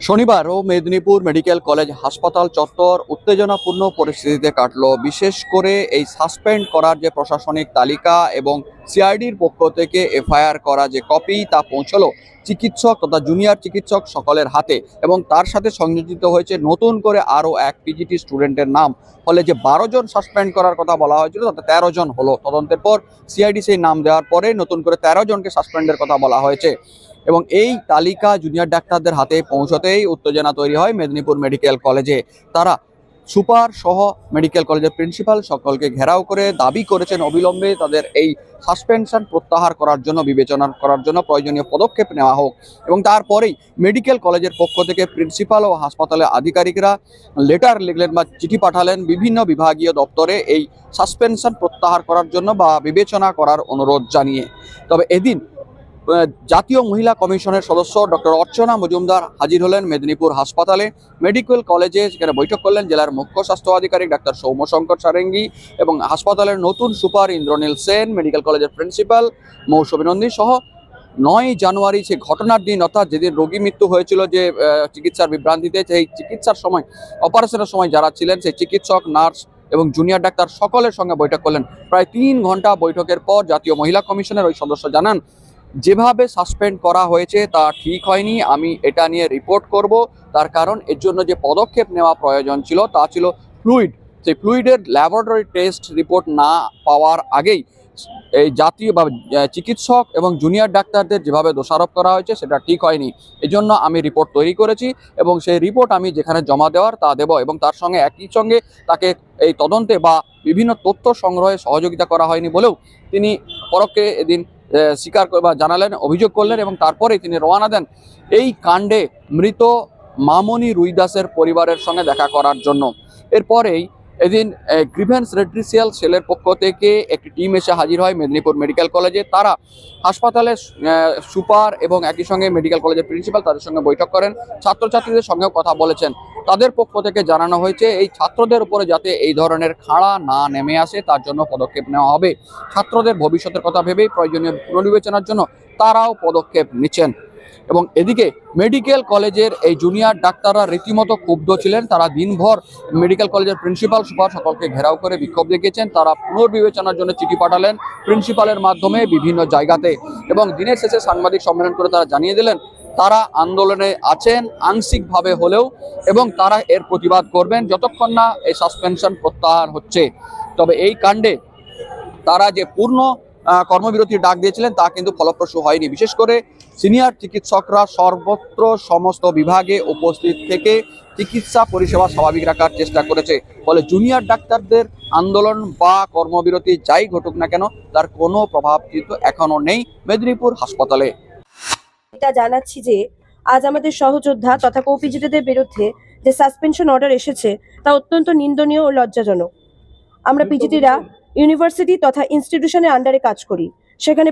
শনিবারও Medinipur medical college হাসপাতাল চত্বর উত্তেজনাপূর্ণ পরিস্থিতিতে কাটলো। বিশেষ করে এই সাসপেন্ড করার যে প্রশাসনিক তালিকা এবং সিআইডির পক্ষ থেকে এফআইআর করা যে কপি, তা পৌঁছলো চিকিৎসক তথা জুনিয়র চিকিৎসক সকলের হাতে এবং তার সাথে সংযোজিত হয়েছে নতুন করে আরও এক পিজিটি স্টুডেন্টের নাম। ফলে যে বারো জন সাসপেন্ড করার কথা বলা হয়েছিল, তাতে তেরো জন হলো। তদন্তের পর সিআইডি সেই নাম দেওয়ার পরে নতুন করে তেরো জনকে সাসপেন্ডের কথা বলা হয়েছে। এবং এই তালিকা জুনিয়র ডাক্তারদের হাতে পৌঁছতেই উত্তেজনা তৈরি হয় মেদিনীপুর মেডিকেল কলেজে। তারা সুপার সহ মেডিকেল কলেজের প্রিন্সিপাল সকলকে ঘেরাও করে দাবি করেছেন অবিলম্বে তাদের এই সাসপেনশন প্রত্যাহার করার জন্য, বিবেচনা করার জন্য প্রয়োজনীয় পদক্ষেপ নেওয়া হোক। এবং তারপরেই মেডিকেল কলেজের পক্ষ থেকে প্রিন্সিপাল ও হাসপাতালের আধিকারিকরা লেটার লিখলেন বা চিঠি পাঠালেন বিভিন্ন বিভাগীয় দপ্তরে এই সাসপেনশন প্রত্যাহার করার জন্য বা বিবেচনা করার অনুরোধ জানিয়ে। তবে এদিন জাতীয় মহিলা কমিশনের সদস্য ডক্টর অর্চনা মজুমদার হাজির হলেন মেদিনীপুর হাসপাতালে। মেডিকেল কলেজে সেখানে বৈঠক করলেন জেলার মুখ্য স্বাস্থ্য আধিকারিক ডাক্তার সৌম্যশঙ্কর সারেঙ্গি এবং হাসপাতালের নতুন সুপার ইন্দ্রনীল সেন, মেডিকেল কলেজের প্রিন্সিপাল মৌসুমী নন্দী সহ নয় জানুয়ারি সে ঘটনার দিন, অর্থাৎ যেদিন রোগী মৃত্যু হয়েছিল যে চিকিৎসার বিভ্রান্তিতে, সেই চিকিৎসার সময়, অপারেশনের সময় যারা ছিলেন, সেই চিকিৎসক, নার্স এবং জুনিয়র ডাক্তার সকলের সঙ্গে বৈঠক করলেন। প্রায় তিন ঘণ্টা বৈঠকের পর জাতীয় মহিলা কমিশনের ওই সদস্য জানান যেভাবে সাসপেন্ড করা হয়েছে তা ঠিক হয়নি, আমি এটা নিয়ে রিপোর্ট করব। তার কারণ এর জন্য যে পদক্ষেপ নেওয়া প্রয়োজন ছিল তা ছিল ফ্লুইড সেই ফ্লুইডের ল্যাবরেটরি টেস্ট রিপোর্ট না পাওয়ার আগেই এই জাতীয় বা চিকিৎসক এবং জুনিয়র ডাক্তারদের যেভাবে দোষারোপ করা হয়েছে সেটা ঠিক হয়নি। এজন্য আমি রিপোর্ট তৈরি করেছি এবং সেই রিপোর্ট আমি যেখানে জমা দেওয়ার তা দেব এবং তার সঙ্গে একই সঙ্গে তাকে এই তদন্তে বা বিভিন্ন তথ্য সংগ্রহে সহযোগিতা করা হয়নি বলেও তিনি পরোক্ষে এদিন স্বীকার করে বা জানালেন, অভিযোগ করলেন এবং তারপরে তিনি রওনা দেন এই কাণ্ডে মৃত মামনি রুইদাসের পরিবারের সঙ্গে দেখা করার জন্য। এরপরেই এদিন গ্রিভেন্স রেড্রিসিয়াল সেলের পক্ষ থেকে একটি টিম এসে হাজির হয় মেদিনীপুর মেডিকেল কলেজে। তারা হাসপাতালের সুপার এবং একই সঙ্গে মেডিকেল কলেজের প্রিন্সিপাল তাদের সঙ্গে বৈঠক করেন। ছাত্রছাত্রীদের সঙ্গেও কথা বলেছেন। তাদের পক্ষ থেকে জানানো হয়েছে, এই ছাত্রদের উপরে যাতে এই ধরনের খাড়া না নেমে আসে, তার জন্য পদক্ষেপ নেওয়া হবে। ছাত্রদের ভবিষ্যতের কথা ভেবেই প্রয়োজনীয় পুনর্বিবেচনার জন্য তারাও পদক্ষেপ নিচ্ছেন। এবং এদিকে মেডিকেল কলেজের এই জুনিয়র ডাক্তাররা রীতিমতো ক্ষুব্ধ ছিলেন। তারা দিনভর মেডিকেল কলেজের প্রিন্সিপাল সুপার সকলকে ঘেরাও করে বিক্ষোভ দেখিয়েছেন। তারা পুনর্বিবেচনার জন্য চিঠি পাঠালেন প্রিন্সিপালের মাধ্যমে বিভিন্ন জায়গাতে। এবং দিনের শেষে সাংবাদিক সম্মেলন করে তারা জানিয়ে দিলেন তারা আন্দোলনে আছেন, আংশিকভাবে হলেও, এবং তারা এর প্রতিবাদ করবেন যতক্ষণ না এই সাসপেনশন প্রত্যাহার হচ্ছে। তবে এই কাণ্ডে তারা যে পূর্ণ কর্মবিরতির ডাক দিয়েছিলেন তা কিন্তু ফলপ্রসূ হয়নি। বিশেষ করে সিনিয়র চিকিৎসকরা সর্বত্র সমস্ত বিভাগে উপস্থিত থেকে চিকিৎসা পরিষেবা স্বাভাবিক রাখার চেষ্টা করেছে। ফলে জুনিয়র ডাক্তারদের আন্দোলন বা কর্মবিরতি যাই ঘটুক না কেন, তার কোনো প্রভাব কিন্তু এখনও নেই মেদিনীপুর হাসপাতালে। এটা জানাচ্ছি যে আজ আমাদের সহযোদ্ধা তথা কৌপিজিটিদের বিরুদ্ধে যে সাসপেনশন অর্ডার এসেছে তা অত্যন্ত নিন্দনীয় ও লজ্জাজনক। আমরা পিজিটিরা ইউনিভার্সিটি তথা ইনস্টিটিউশনের আন্ডারে কাজ করি। সেখানে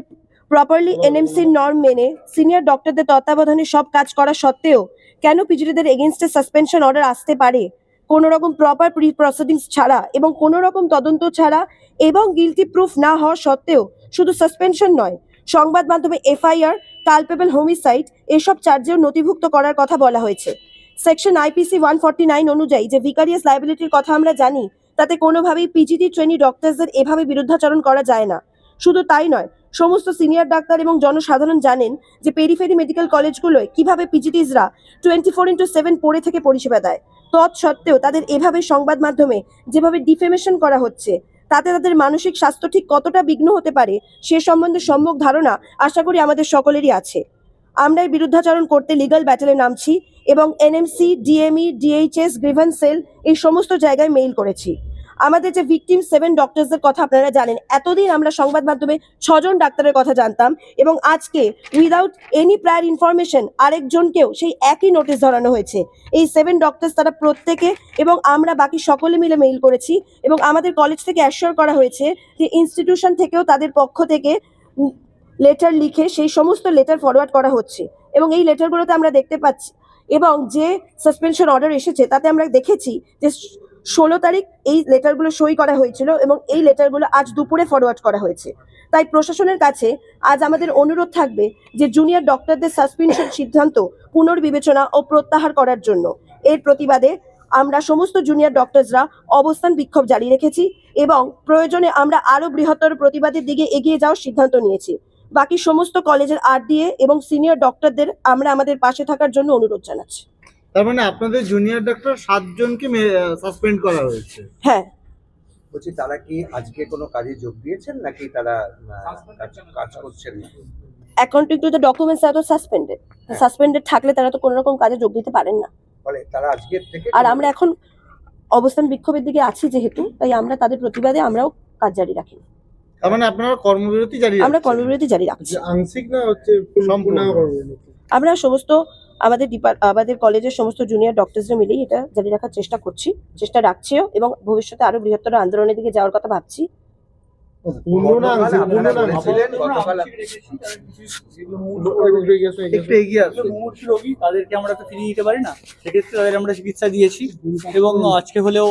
প্রপারলি এনএমসির নর্ম মেনে সিনিয়র ডক্টরদের তত্ত্বাবধানে সব কাজ করা সত্ত্বেও কেন পিজিটিদের এগেনস্টে সাসপেনশন অর্ডার আসতে পারে? কোনো রকম প্রপার প্রি প্রসিডিংস ছাড়া এবং কোনো রকম তদন্ত ছাড়া এবং গিলটি প্রুফ না হওয়া সত্ত্বেও শুধু সাসপেনশন নয় সংবাদ মাধ্যমে এফআইআর কালপেবল হোমিসাইড এসব চার্জেও নথিভুক্ত করার কথা বলা হয়েছে। Section IPC one forty nine অনুযায়ী যে ভিকারিয়াস লাইবিলিটির কথা আমরা জানি, তাতে কোনোভাবেই পিজিটি ট্রেনি ডক্টরসদের এভাবে বিরুদ্ধাচরণ করা যায় না। শুধু তাই নয়, সমস্ত সিনিয়র ডাক্তার এবং জনসাধারণ জানেন যে পেরিফেরি মেডিকেল কলেজগুলোয় কীভাবে পিজিটিসরা টোয়েন্টি ফোর ইন্টু সেভেন পড়ে থেকে পরিষেবা দেয়। তৎসত্ত্বেও তাদের এভাবে সংবাদ মাধ্যমে যেভাবে ডিফেমেশন করা হচ্ছে তাতে তাদের মানসিক স্বাস্থ্য ঠিক কতটা বিঘ্ন হতে পারে সে সম্বন্ধে সম্যক ধারণা আশা করি আমাদের সকলেরই আছে। আমরা এই বিরুদ্ধাচরণ করতে লিগাল ব্যাটেলে নামছি এবং NMC DME DHS grievance cell এই সমস্ত জায়গায় মেইল করেছি। আমাদের যে ভিকটিম সেভেন ডক্টরসদের কথা আপনারা জানেন, এতদিন আমরা সংবাদ মাধ্যমে ছজন ডাক্তারের কথা জানতাম এবং আজকে উইদাউট এনি প্রায়ার ইনফরমেশন আরেকজনকেও সেই একই নোটিশ ধরানো হয়েছে। এই সেভেন ডক্টরস তারা প্রত্যেকে এবং আমরা বাকি সকলে মিলে মেইল করেছি এবং আমাদের কলেজ থেকে অ্যাসিওর করা হয়েছে যে ইনস্টিটিউশন থেকেও তাদের পক্ষ থেকে লেটার লিখে সেই সমস্ত লেটার ফরওয়ার্ড করা হচ্ছে এবং এই লেটারগুলোতে আমরা দেখতে পাচ্ছি এবং যে সাসপেনশন অর্ডার এসেছে তাতে আমরা দেখেছি যে ষোলো তারিখ এই লেটারগুলো সই করা হয়েছিল এবং এই লেটারগুলো আজ দুপুরে ফরওয়ার্ড করা হয়েছে। তাই প্রশাসনের কাছে আজ আমাদের অনুরোধ থাকবে যে জুনিয়র ডক্টরদের সাসপেনশন সিদ্ধান্ত পুনর্বিবেচনা ও প্রত্যাহার করার জন্য। এর প্রতিবাদে আমরা সমস্ত জুনিয়র ডক্টরসরা অবস্থান বিক্ষোভ জারি রেখেছি এবং প্রয়োজনে আমরা আরও বৃহত্তর প্রতিবাদের দিকে এগিয়ে যাওয়ার সিদ্ধান্ত নিয়েছি। বাকি সমস্ত কলেজের আরডিএ এবং সিনিয়র ডক্টরদের আমরা আমাদের পাশে থাকার জন্য অনুরোধ জানাচ্ছি। তার মানে আপনাদের জুনিয়র ডক্টর সাতজনকে সাসপেন্ড করা হয়েছে। হ্যাঁ। বলছি তারা কি আজকে কোনো কাজে যোগ দিয়েছেন নাকি তারা কাজ- করছেন না? অ্যাকাউন্টিং টু দ্য ডকুমেন্টস তারা তো সাসপেন্ডেড সাসপেন্ডেড থাকলে তারা তো কোনো রকম কাজে যোগ দিতে পারেন না। ফলে তারা আজকের থেকে আর আমরা এখন অবস্থান বিক্ষোভের দিকে আছি যেহেতু তাই আমরা তাদের প্রতিবাদে আমরাও কাজ জারি রাখি। তার মানে আপনারা কর্মবিরতি জারি আমরা কর্মবিরতি জারি রাখছি। আংশিক না হচ্ছে সম্পূর্ণ? আমরা সমস্ত আমাদের ডিপার্ট আমাদের কলেজের সমস্ত জুনিয়র ডক্টরসরা মিলেই এটা জারি রাখার চেষ্টা করছি চেষ্টা রাখছিও এবং ভবিষ্যতে আরও বৃহত্তর আন্দোলনের দিকে যাওয়ার কথা ভাবছি। একটু এগিয়ে আসুন রোগী তাদেরকে আমরা তো ফিরিয়ে দিতে পারি না। সেক্ষেত্রে তাদের আমরা চিকিৎসা দিয়েছি এবং আজকে হলেও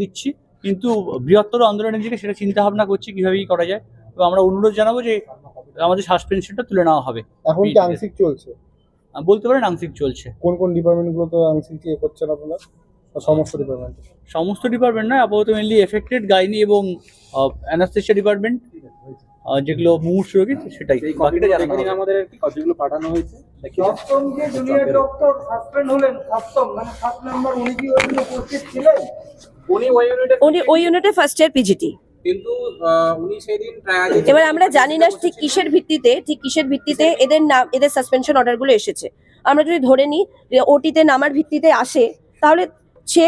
দিচ্ছি। কিন্তু বৃহত্তর আন্দোলনের দিকে সেটা চিন্তা ভাবনা করছি কীভাবে কি করা যায়। এবং আমরা অনুরোধ জানাব যে আমাদের সাসপেনশনটা তুলে নেওয়া হবে। এখন কি আংশিক চলছে? বলতে পারেন আংশিক চলছে। কোন কোন ডিপার্টমেন্ট গুলোতে আংশিক ইয়ে করছেন আপনারা? সমস্ত ডিপার্টমেন্ট? সমস্ত ডিপার্টমেন্ট নয় আপাতত মেনলি এফেক্টেড গাইনি এবং অ্যানাস্থেশিয়া ডিপার্টমেন্ট যেগুলো মুমূর্ষু রোগী সেটাই। বাকিটা হবে। আমাদের কতগুলো পাঠানো হয়েছে। সপ্তম যে জুনিয়র ডক্টর সাসপেন্ড হলেন সপ্তম মানে সাত নম্বর উনি কি ওই উপস্থিত ছিলেন? উনি ওই ইউনিটে উনি ওই ইউনিটে ফার্স্ট ইয়ার পিজিটি কিন্তু উনি সেদিন এবার আমরা জানি না ঠিক কিসের ভিত্তিতে ঠিক কিসের ভিত্তিতে এদের নাম এদের সাসপেনশন অর্ডারগুলো এসেছে। আমরা যদি ধরে নিই ওটিতে নামার ভিত্তিতে আসে তাহলে সে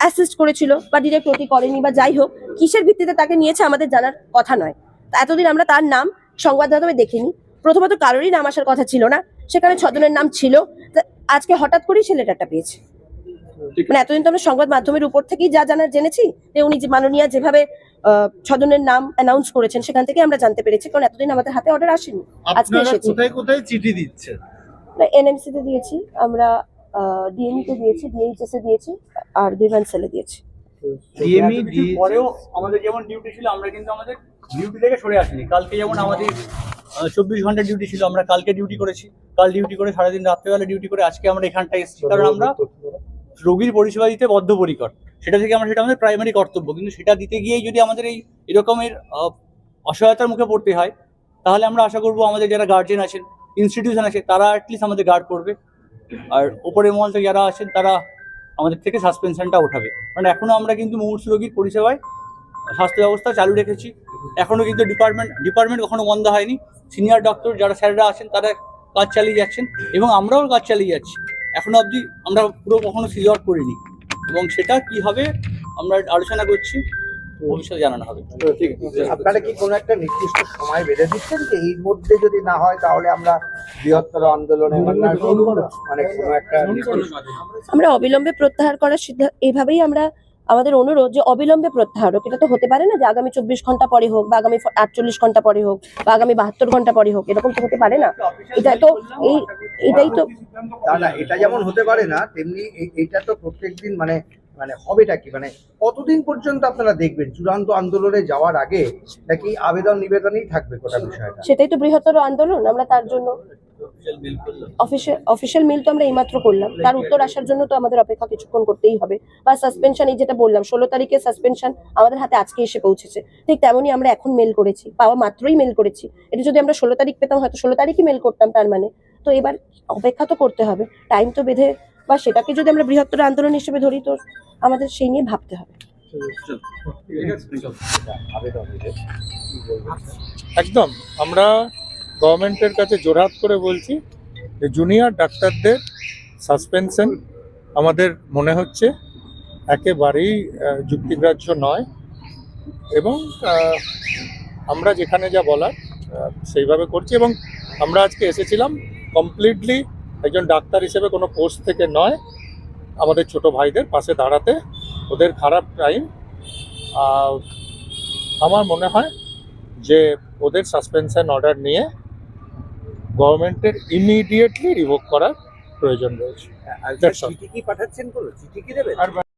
অ্যাসিস্ট করেছিল বা ডিরেক্ট ওটি করেনি বা যাই হোক কিসের ভিত্তিতে তাকে নিয়েছে আমাদের জানার কথা নয়। এতদিন আমরা তার নাম সংবাদ মাধ্যমে দেখিনি। প্রথমত কারোরই নাম আসার কথা ছিল না সেখানে ছজনের নাম ছিল। আজকে হঠাৎ করেই সে লেটারটা পেয়েছে। মানে এতদিন তো আমরা সংবাদ মাধ্যমের উপর থেকেই যা জানার জেনেছি যে উনি যে মাননীয়া যেভাবে আহ, ছজনের নাম অ্যানাউন্স করেছেন সেখান থেকে আমরা জানতে পেরেছি কারণ এতদিন আমাদের হাতে অর্ডার আসেনি। আজকে এসেছে। কোথায় কোথায় চিঠি দিচ্ছেন? এনএমসি তে দিয়েছি আমরা ডিএমই তে দিয়েছি ডিএইচএস এ দিয়েছি আর গ্রিভান্সেলে দিয়েছি। ডিএমই এত পরেও আমাদের যেমন ডিউটি ছিল আমরা কিন্তু আমাদের ডিউটি থেকে সরে আসিনি। কালকে যেমন আমাদের চব্বিশ ঘণ্টা ডিউটি ছিল আমরা কালকে ডিউটি করেছি। কাল ডিউটি করে সারাদিন রাত্রেবেলা ডিউটি করে আজকে আমরা এখানটায় এসেছি। কারণ আমরা রোগীর পরিষেবা দিতে বদ্ধপরিকর। সেটা থেকে আমরা, সেটা আমাদের প্রাইমারি কর্তব্য। কিন্তু সেটা দিতে গিয়েই যদি আমাদের এই এরকমের অসহায়তার মুখে পড়তে হয়, তাহলে আমরা আশা করব আমাদের যারা গার্জেন আছেন ইনস্টিটিউশন আছে, তারা অ্যাটলিস্ট আমাদের গার্ড করবে। আর ওপরের মহল থেকে যারা আছেন, তারা আমাদের থেকে সাসপেনশনটা ওঠাবে। কারণ এখনও আমরা কিন্তু মুমূর্ষু রোগীর পরিষেবায় স্বাস্থ্য ব্যবস্থা চালু রেখেছি। এখনও কিন্তু ডিপার্টমেন্ট ডিপার্টমেন্ট কখনো বন্ধ হয়নি। সিনিয়র ডক্টর যারা স্যাররা আছেন তারা কাজ চালিয়ে যাচ্ছেন এবং আমরাও কাজ চালিয়ে যাচ্ছি। এখনও অবধি আমরা পুরো কখনো সিজ আউট করিনি। এবং সেটা কি হবে আমরা আলোচনা করছি ভবিষ্যতে জানানো হবে। আপনারা কি কোনো একটা নির্দিষ্ট সময় বেঁধে দিচ্ছেন যে এর মধ্যে যদি না হয় তাহলে আমরা বৃহত্তর আন্দোলনে মানে কোনো একটা আমরা অবিলম্বে প্রত্যাহার করার সিদ্ধান্ত এভাবেই আমরা আমাদের অনুরোধ যে অবিলম্বে প্রত্যাহার হোক এটা তো হতে পারে না যে আগামী চব্বিশ ঘণ্টা পরে হোক বা আগামী আটচল্লিশ ঘণ্টা পরে হোক বা আগামী বাহাত্তর ঘণ্টা পরে হোক এরকম তো হতে পারে না। এটা তো এই এটাই তো না এটা যেমন হতে পারে না তেমনি এটা তো প্রত্যেকদিন মানে মানে হবেটা কি? মানে কতদিন পর্যন্ত আপনারা দেখবেন? চূড়ান্ত আন্দোলনে যাওয়ার আগে নাকি আবেদন নিবেদনই থাকবে গোটা বিষয়টা? সেটাই তো বৃহত্তর আন্দোলন আমরা তার জন্য অফিসিয়াল অফিসিয়াল মিল তো আমরা এইমাত্র করলাম। তার উত্তর আসার জন্য তো আমাদের অপেক্ষা কিছুক্ষণ করতেই হবে। বা সাসপেনশন এই যেটা বললাম ষোলো তারিখে সাসপেনশন আমাদের হাতে আজকে এসে পৌঁছেছে। ঠিক তেমনই আমরা এখন মেল করেছি। পাওয়া মাত্রই মেল করেছি। এটা যদি আমরা ষোলো তারিখ পেতাম হয়তো ষোলো তারিখই মেল করতাম তার মানে। তো এবার অপেক্ষা তো করতে হবে। টাইম তো বেঁধে বা সেটাকে যদি আমরা বৃহত্তর আন্দোলন হিসেবে ধরি তো আমাদের সেই নিয়ে ভাবতে হবে। একদম আমরা গভর্নমেন্টের কাছে জোরহাত করে বলছি যে জুনিয়র ডাক্তারদের সাসপেনশন আমাদের মনে হচ্ছে একেবারেই যুক্তিগ্রাহ্য নয়। এবং আমরা যেখানে যা বলার সেইভাবে করছি এবং আমরা আজকে এসেছিলাম কমপ্লিটলি একজন ডাক্তার হিসেবে কোনো পোস্ট থেকে নয়, আমাদের ছোট ভাইদের পাশে দাঁড়াতে, ওদের খারাপ টাইম আমার মনে হয় যে ওদের সাসপেনশন অর্ডার নিয়ে গভর্নমেন্টের ইমিডিয়েটলি রিভোক করার প্রয়োজন রয়েছে. চিঠি কি পাঠাচ্ছেন কোনো? চিঠি কি দেবেন